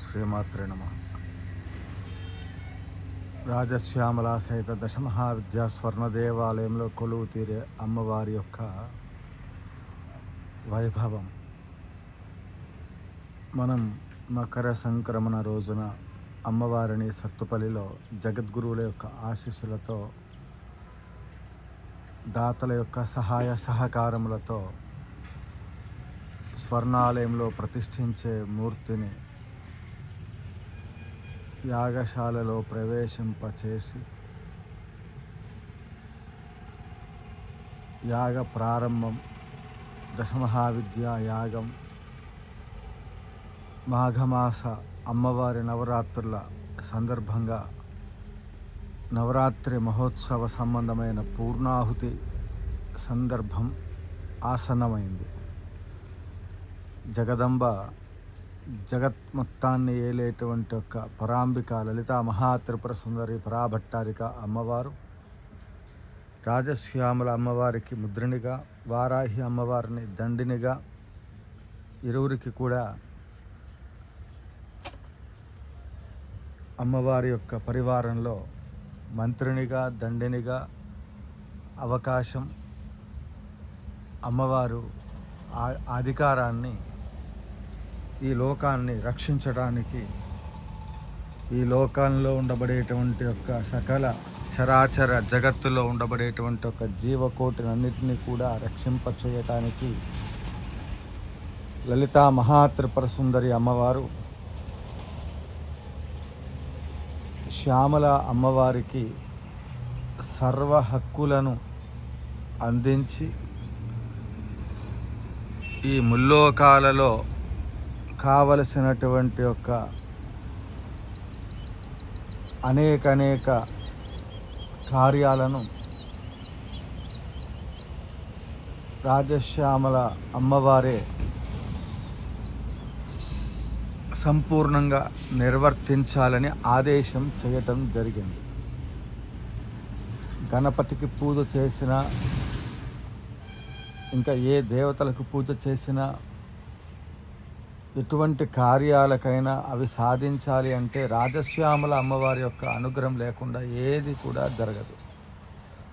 శ్రీమాత్రే నమ. రాజశ్యామల సహిత దశమహావిద్యా స్వర్ణ దేవాలయంలో కొలువు తీరే అమ్మవారి యొక్క వైభవం. మనం మకర సంక్రమణ రోజున అమ్మవారిని సత్తుపల్లిలో జగద్గురువుల యొక్క ఆశీస్సులతో దాతల యొక్క సహాయ సహకారములతో స్వర్ణాలయంలో ప్రతిష్ఠించే మూర్తిని యాగశాలలో ప్రవేశింపచేసి యాగ ప్రారంభం దశమహావిద్యా యాగం మాఘమాస అమ్మవారి నవరాత్రుల సందర్భంగా నవరాత్రి మహోత్సవ సంబంధమైన పూర్ణాహుతి సందర్భం ఆసన్నమైంది. జగదంబ జగత్ మొత్తాన్ని ఏలేటువంటి ఒక పరాంబిక లలిత మహాత్రిపుర సుందరి పరాభట్టారిక అమ్మవారు రాజశ్యామల అమ్మవారికి ముద్రునిగా వారాహి అమ్మవారిని దండినిగా ఇరువురికి కూడా అమ్మవారి యొక్క పరివారంలో మంత్రినిగా దండినిగా అవకాశం అమ్మవారు ఆ అధికారాన్ని ఈ లోకాన్ని రక్షించడానికి ఈ లోకంలో ఉండబడేటువంటి యొక్క సకల చరాచర జగత్తులో ఉండబడేటువంటి ఒక జీవకోటినన్నిటినీ కూడా రక్షింప చేయటానికి లలితా మహాత్రిపుర సుందరి అమ్మవారు శ్యామల అమ్మవారికి సర్వ హక్కులను అందించి ఈ ముల్లోకాలలో కావలసినటువంటి యొక్క అనేక అనేక కార్యాలను రాజశ్యామల అమ్మవారే సంపూర్ణంగా నిర్వర్తించాలని ఆదేశం చేయటం జరిగింది. గణపతికి పూజ చేసిన ఇంకా ఏ దేవతలకు పూజ చేసినా ఎటువంటి కార్యాలకైనా అవి సాధించాలి అంటే రాజశ్యామల అమ్మవారి యొక్క అనుగ్రహం లేకుండా ఏది కూడా జరగదు.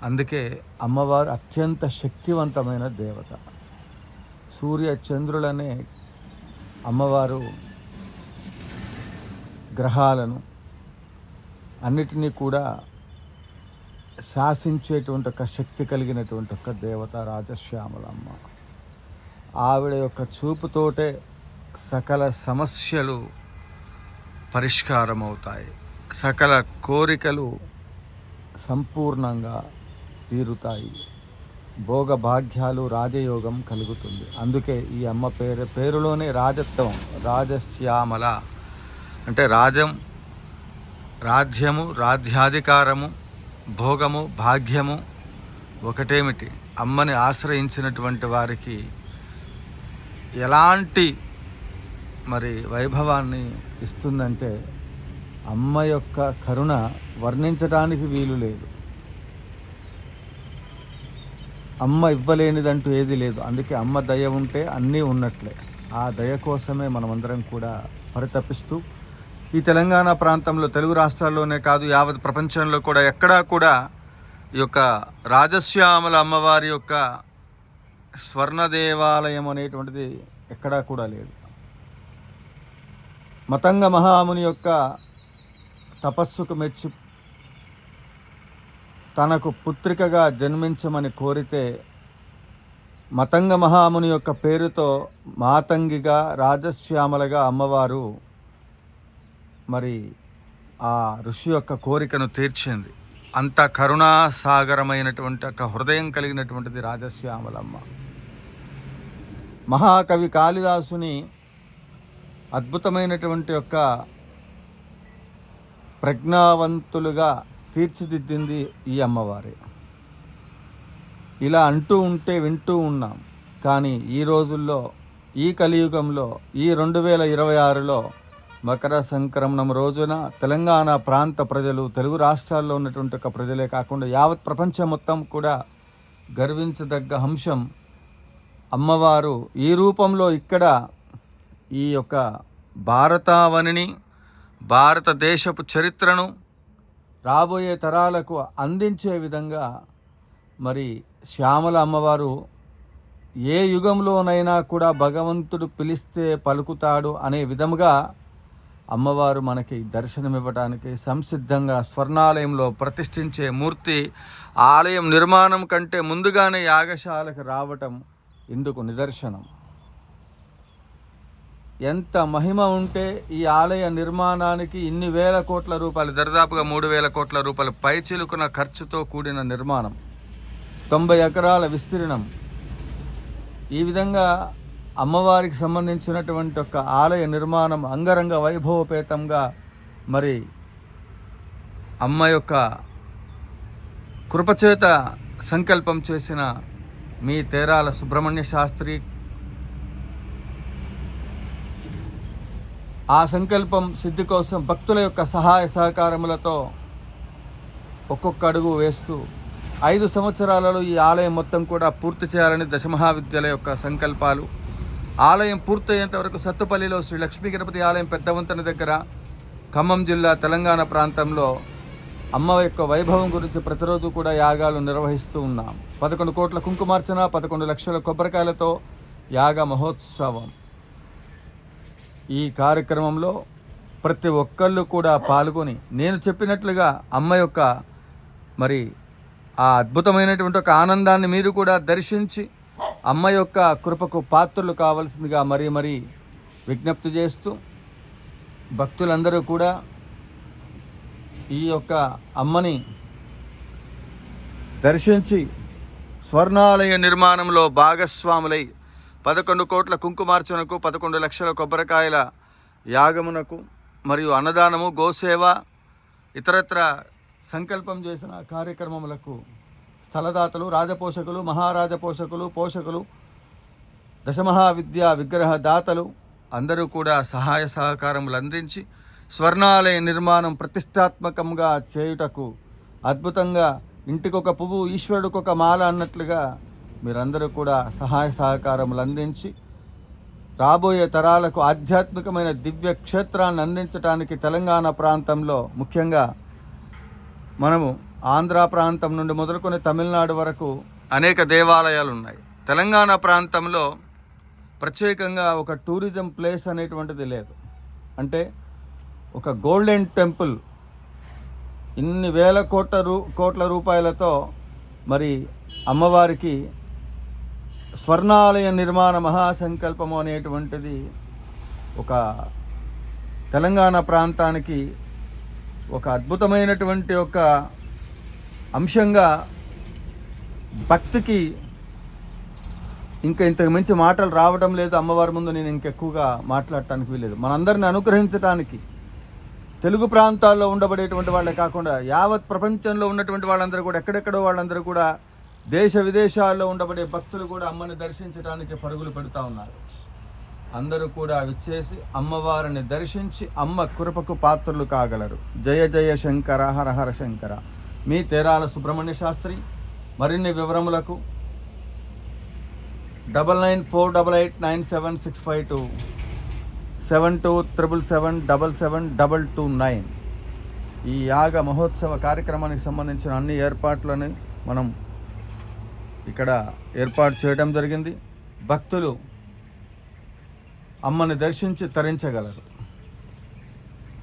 అందుకే అమ్మవారు అత్యంత శక్తివంతమైన దేవత. సూర్య చంద్రులనే అమ్మవారు గ్రహాలను అన్నిటినీ కూడా శాసించేటువంటి ఒక శక్తి కలిగినటువంటి ఒక దేవత రాజశ్యామలమ్మ ఆవిడ యొక్క చూపుతోటే సకల సమస్యలు పరిష్కారమవుతాయి. సకల కోరికలు సంపూర్ణంగా తీరుతాయి. భోగభాగ్యాలు రాజయోగం కలుగుతుంది. అందుకే ఈ అమ్మ పేరు పేరులోనే రాజత్వం రాజశ్యామల. అంటే రాజం రాజ్యము రాజ్యాధికారము భోగము భాగ్యము ఒకటేమిటి? అమ్మని ఆశ్రయించినటువంటి వారికి ఎలాంటి మరి వైభవాన్ని ఇస్తుందంటే అమ్మ యొక్క కరుణ వర్ణించడానికి వీలు లేదు. అమ్మ ఇవ్వలేనిదంటూ ఏది లేదు. అందుకే అమ్మ దయ ఉంటే అన్నీ ఉన్నట్లే. ఆ దయ కోసమే మనమందరం కూడా పరితపిస్తూ ఈ తెలంగాణ ప్రాంతంలో తెలుగు రాష్ట్రాల్లోనే కాదు యావత్ ప్రపంచంలో కూడా ఎక్కడా కూడా ఈ యొక్క రాజశ్యామల అమ్మవారి యొక్క స్వర్ణ దేవాలయం అనేటువంటిది ఎక్కడా కూడా లేదు. మతంగ మహాముని యొక్క తపస్సుకు మెచ్చి తనకు పుత్రికగా జన్మించమని కోరితే మతంగ మహాముని యొక్క పేరుతో మాతంగిగా రాజశ్యామలగా అమ్మవారు మరి ఆ ఋషి యొక్క కోరికను తీర్చింది. అంత కరుణాసాగరమైనటువంటి ఒక హృదయం కలిగినటువంటిది రాజశ్యామలమ్మ. మహాకవి కాళిదాసుని అద్భుతమైనటువంటి యొక్క ప్రజ్ఞావంతులుగా తీర్చిదిద్దింది ఈ అమ్మవారి. ఇలా అంటూ ఉంటే వింటూ ఉన్నాం. కానీ ఈ రోజుల్లో ఈ కలియుగంలో ఈ రెండు వేల ఇరవై ఆరులో మకర సంక్రమణం రోజున తెలంగాణ ప్రాంత ప్రజలు తెలుగు రాష్ట్రాల్లో ఉన్నటువంటి ఒక ప్రజలే కాకుండా యావత్ ప్రపంచం మొత్తం కూడా గర్వించదగ్గ అంశం అమ్మవారు ఈ రూపంలో ఇక్కడ ఈ యొక్క భారతావనిని భారతదేశపు చరిత్రను రాబోయే తరాలకు అందించే విధంగా మరి శ్యామల అమ్మవారు ఏ యుగంలోనైనా కూడా భగవంతుడు పిలిస్తే పలుకుతాడు అనే విధముగా అమ్మవారు మనకి దర్శనమివ్వడానికి సంసిద్ధంగా స్వర్ణాలయంలో ప్రతిష్ఠించే మూర్తి ఆలయం నిర్మాణం కంటే ముందుగానే యాగశాలకు రావటం ఇందుకు నిదర్శనం. ఎంత మహిమ ఉంటే ఈ ఆలయ నిర్మాణానికి ఇన్ని వేల కోట్ల రూపాయలు దరిదాపుగా మూడు వేల కోట్ల రూపాయలు పైచిలుకున్న ఖర్చుతో కూడిన నిర్మాణం. తొంభై ఎకరాల విస్తీర్ణం. ఈ విధంగా అమ్మవారికి సంబంధించినటువంటి ఒక ఆలయ నిర్మాణం అంగరంగ వైభవపేతంగా మరి అమ్మ యొక్క కృపచేత సంకల్పం చేసిన మీ తేరాల సుబ్రహ్మణ్య శాస్త్రి ఆ సంకల్పం సిద్ధి కోసం భక్తుల యొక్క సహాయ సహకారములతో ఒక్కొక్క అడుగు వేస్తూ ఐదు సంవత్సరాలలో ఈ ఆలయం మొత్తం కూడా పూర్తి చేయాలని దశమహావిద్యల యొక్క సంకల్పాలు. ఆలయం పూర్తయ్యేంత వరకు సత్తుపల్లిలో శ్రీ లక్ష్మీ గణపతి ఆలయం పెద్ద వంతెన దగ్గర ఖమ్మం జిల్లా తెలంగాణ ప్రాంతంలో అమ్మ యొక్క వైభవం గురించి ప్రతిరోజు కూడా యాగాలు నిర్వహిస్తూ ఉన్నాం. పదకొండు కోట్ల కుంకుమార్చన పదకొండు లక్షల కొబ్బరికాయలతో యాగ మహోత్సవం. ఈ కార్యక్రమంలో ప్రతి ఒక్కళ్ళు కూడా పాల్గొని నేను చెప్పినట్లుగా అమ్మ యొక్క మరి ఆ అద్భుతమైనటువంటి ఒక ఆనందాన్ని మీరు కూడా దర్శించి అమ్మ యొక్క కృపకు పాత్రలు కావాల్సిందిగా మరీ మరీ విజ్ఞప్తి చేస్తూ భక్తులందరూ కూడా ఈ యొక్క అమ్మని దర్శించి స్వర్ణాలయ నిర్మాణంలో భాగస్వాములై పదకొండు కోట్ల కుంకుమార్చనకు పదకొండు లక్షల కొబ్బరికాయల యాగమునకు మరియు అన్నదానము గోసేవ ఇతరత్ర సంకల్పం చేసిన కార్యక్రమములకు స్థలదాతలు రాజపోషకులు మహారాజపోషకులు పోషకులు దశమహావిద్యా విగ్రహ దాతలు అందరూ కూడా సహాయ సహకారములు అందించి స్వర్ణాలయ నిర్మాణం ప్రతిష్టాత్మకంగా చేయుటకు అద్భుతంగా ఇంటికొక పువ్వు ఈశ్వరుడికొక మాల అన్నట్లుగా మీరందరూ కూడా సహాయ సహకారములు అందించి రాబోయే తరాలకు ఆధ్యాత్మికమైన దివ్య క్షేత్రాన్ని అందించడానికి తెలంగాణ ప్రాంతంలో ముఖ్యంగా మనము ఆంధ్ర ప్రాంతం నుండి మొదలుకొని తమిళనాడు వరకు అనేక దేవాలయాలు ఉన్నాయి తెలంగాణ ప్రాంతంలో ప్రత్యేకంగా ఒక టూరిజం ప్లేస్ అనేటువంటిది లేదు. అంటే ఒక గోల్డెన్ టెంపుల్ ఇన్ని వేల కోట్ల రూ కోట్ల రూపాయలతో మరి అమ్మవారికి స్వర్ణాలయ నిర్మాణ మహాసంకల్పము అనేటువంటిది ఒక తెలంగాణ ప్రాంతానికి ఒక అద్భుతమైనటువంటి ఒక అంశంగా భక్తికి ఇంకా ఇంతకు మించి మాటలు రావడం లేదు. అమ్మవారి ముందు నేను ఇంకెక్కువగా మాట్లాడటానికి వీలేదు మనందరిని అనుగ్రహించడానికి తెలుగు ప్రాంతాల్లో ఉండబడేటువంటి వాళ్ళే కాకుండా యావత్ ప్రపంచంలో ఉన్నటువంటి వాళ్ళందరూ కూడా ఎక్కడెక్కడో వాళ్ళందరూ కూడా దేశ విదేశాల్లో ఉండబడే భక్తులు కూడా అమ్మని దర్శించడానికి పరుగులు పెడుతూ ఉన్నారు. అందరూ కూడా విచ్చేసి అమ్మవారిని దర్శించి అమ్మ కృపకు పాత్రలు కాగలరు. జయ జయ శంకర హర హర శంకర. మీ తేరాల సుబ్రహ్మణ్య శాస్త్రి మరిన్ని వివరములకు double nine four double eight nine seven six five two seven two triple seven double seven double two nine. ఈ యాగ మహోత్సవ కార్యక్రమానికి సంబంధించిన అన్ని ఏర్పాట్లను మనం ఇక్కడ ఏర్పాటు చేయడం జరిగింది. భక్తులు అమ్మని దర్శించి తరించగలరు.